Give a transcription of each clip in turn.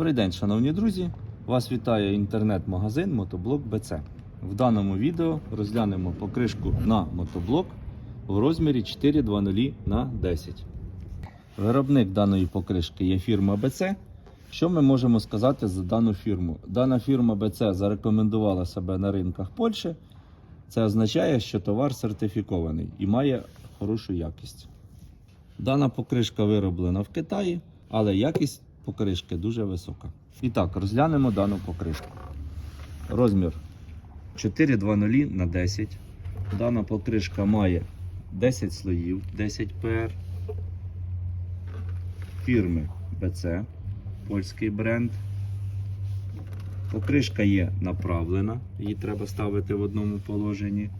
Добрий день, шановні друзі! Вас вітає інтернет-магазин Мотоблок БЦ. В даному відео розглянемо покришку на мотоблок в розмірі 420 на 10. Виробник даної покришки є фірма БЦ. Що ми можемо сказати за дану фірму? Дана фірма БЦ зарекомендувала себе на ринках Польщі. Це означає, що товар сертифікований і має хорошу якість. Дана покришка вироблена в Китаї, але якість покришки дуже висока. І так, розглянемо дану покришку. Розмір 420 на 10. Дана покришка має 10 слоїв, 10 PR. Фірми BC, польський бренд. Покришка є направлена, її треба ставити в одному положенні.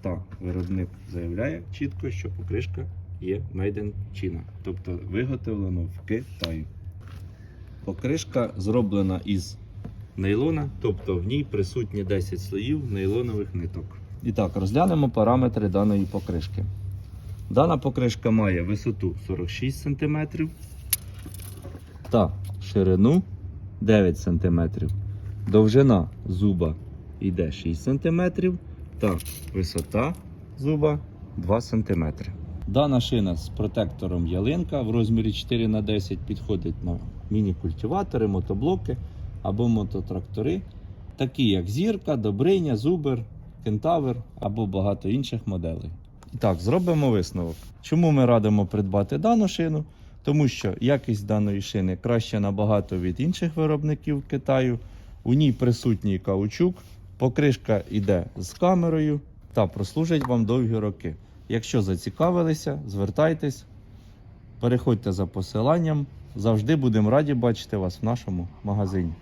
Та виробник заявляє чітко, що покришка є China, тобто виготовлено в Китаї. Покришка зроблена із нейлона, тобто в ній присутні 10 слоїв нейлонових ниток. І так, розглянемо параметри даної покришки. Дана покришка має висоту 46 см та ширину 9 см. Довжина зуба йде 6 см та висота зуба 2 см. Дана шина з протектором ялинка в розмірі 4х10 підходить на міні-культиватори, мотоблоки або мототрактори, такі як зірка, добриня, зубер, кентавр або багато інших моделей. І так, зробимо висновок. Чому ми радимо придбати дану шину? Тому що якість даної шини краще набагато від інших виробників Китаю. У ній присутній каучук, покришка йде з камерою та прослужить вам довгі роки. Якщо зацікавилися, звертайтесь, переходьте за посиланням. Завжди будемо раді бачити вас в нашому магазині.